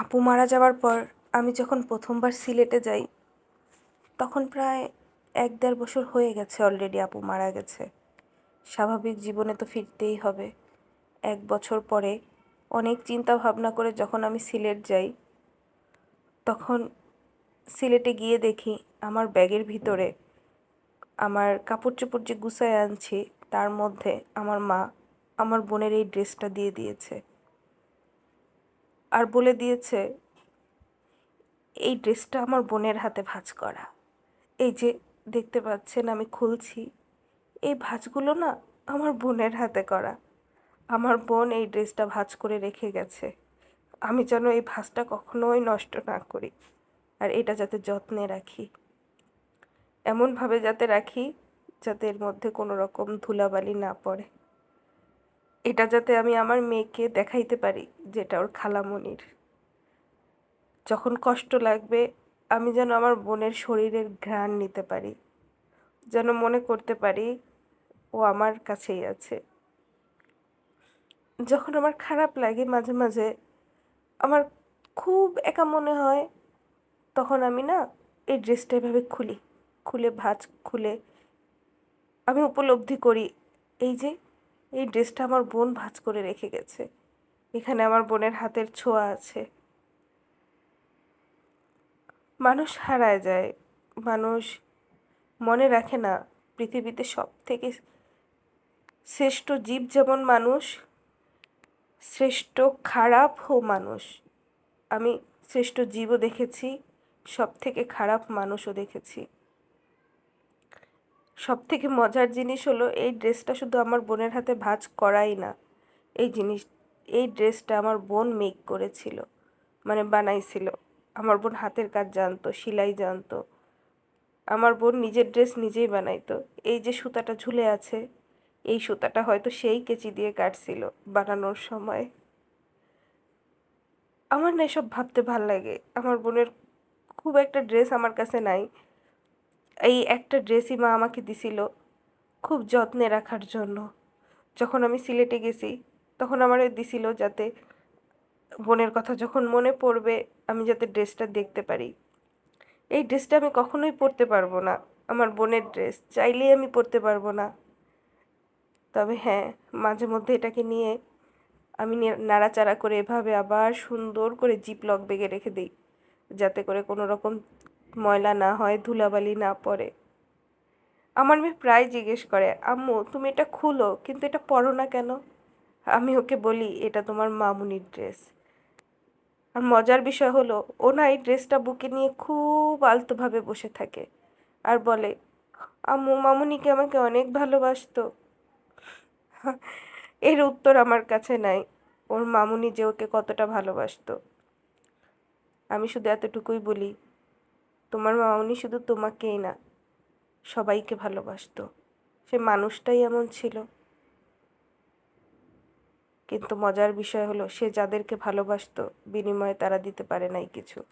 আপু মারা যাওয়ার পর আমি যখন প্রথমবার সিলেটে যাই, তখন প্রায় এক দেড় বছর হয়ে গেছে অলরেডি আপু মারা গেছে। স্বাভাবিক জীবনে তো ফিরতেই হবে। এক বছর পরে অনেক চিন্তা ভাবনা করে যখন আমি সিলেট যাই, তখন সিলেটে গিয়ে দেখি আমার ব্যাগের ভিতরে আমার কাপড় চোপড় যে গুছায় আনছি, তার মধ্যে আমার মা আমার বোনের এই ড্রেসটা দিয়ে দিয়েছে। আর বলে দিয়েছে, এই ড্রেসটা আমার বোনের হাতে ভাঁজ করা। এই যে, দেখতে পাচ্ছেন আমি খুলছি। এই ভাঁজগুলো না আমার বোনের হাতে করা। আমার বোন এই ড্রেসটা ভাঁজ করে রেখে গেছে। আমি যেন এই ভাঁজটা কখনোই নষ্ট না করি আর এটা যাতে যত্নে রাখি। এমনভাবে যাতে রাখি যাতে এর মধ্যে কোনো রকম ধুলাবালি না পড়ে। এটা যাতে আমি আমার মেয়েকে দেখাইতে পারি যেটা ওর খালামণির। যখন কষ্ট লাগবে, আমি যেন আমার বোনের শরীরের ঘ্রাণ নিতে পারি, যেন মনে করতে পারি ও আমার কাছেই আছে। যখন আমার খারাপ লাগে মাঝে মাঝে, আমার খুব একা মনে হয়, তখন আমি না এই ড্রেসটা এভাবে খুলি, খুলে ভাঁজ খুলে আমি উপলব্ধি করি, এই যে এই ড্রেসটা আমার বোন ভাঁজ করে রেখে গেছে। এখানে আমার বোনের হাতের ছোঁয়া আছে। মানুষ হারায় যায়, মানুষ মনে রাখে না পৃথিবীতে সব থেকে শ্রেষ্ঠ জীব যেমন মানুষ, শ্রেষ্ঠ খারাপও মানুষ। আমি শ্রেষ্ঠ জীবও দেখেছি সব থেকে খারাপ মানুষও দেখেছি। সব থেকে মজার জিনিস হলো, এই ড্রেসটা শুধু আমার বোনের হাতে ভাঁজ করাই না, এই জিনিস, এই ড্রেসটা আমার বোন মেক করেছিল মানে বানাইছিল। আমার বোন হাতের কাজ জানতো, সেলাই জানতো। আমার বোন নিজের ড্রেস নিজেই বানাইতো। এই যে সুতাটা ঝুলে আছে, এই সুতাটা হয়তো সেই কেচি দিয়ে কাটছিল বানানোর সময়। আমার না এসব ভাবতে ভালো লাগে। আমার বোনের খুব একটা ড্রেস আমার কাছে নাই। এই একটা ড্রেসই মা আমাকে দিছিল খুব যত্নে রাখার জন্য। যখন আমি সিলেটে গেছি, তখন আমার ওই দিছিল যাতে বোনের কথা যখন মনে পড়বে, আমি যাতে ড্রেসটা দেখতে পারি। এই ড্রেসটা আমি কখনোই পরতে পারব না। আমার বোনের ড্রেস চাইলেই আমি পরতে পারব না। তবে হ্যাঁ মাঝে মধ্যে এটাকে নিয়ে আমি নাড়াচাড়া করে এভাবে আবার সুন্দর করে জিপ লক বেগে রেখে দিই। যাতে করে কোনো রকম ময়লা না হয়, ধুলাবালি না পড়ে। আমার মেয়ে প্রায় জিজ্ঞেস করে, আম্মু, তুমি এটা খুলো, কিন্তু এটা পরো না কেন? আমি ওকে বলি, এটা তোমার মামুনির ড্রেস। আর মজার বিষয় হলো, ও না এই ড্রেসটা বুকে নিয়ে খুব আলতোভাবে বসে থাকে আর বলে, আম্মু, মামুনিকে আমাকে অনেক ভালোবাসতো। এর উত্তর আমার কাছে নাই। ওর মামুনি যে ওকে কতটা ভালোবাসতো, আমি শুধু এতটুকুই বলি তোমার মামনি শুধু তোমাকেই না, সবাইকে ভালোবাসত। সে মানুষটাই এমন ছিল। কিন্তু মজার বিষয় হলো, সে যাদেরকে ভালোবাসত, বিনিময়ে তারা দিতে পারে নাই কিছু।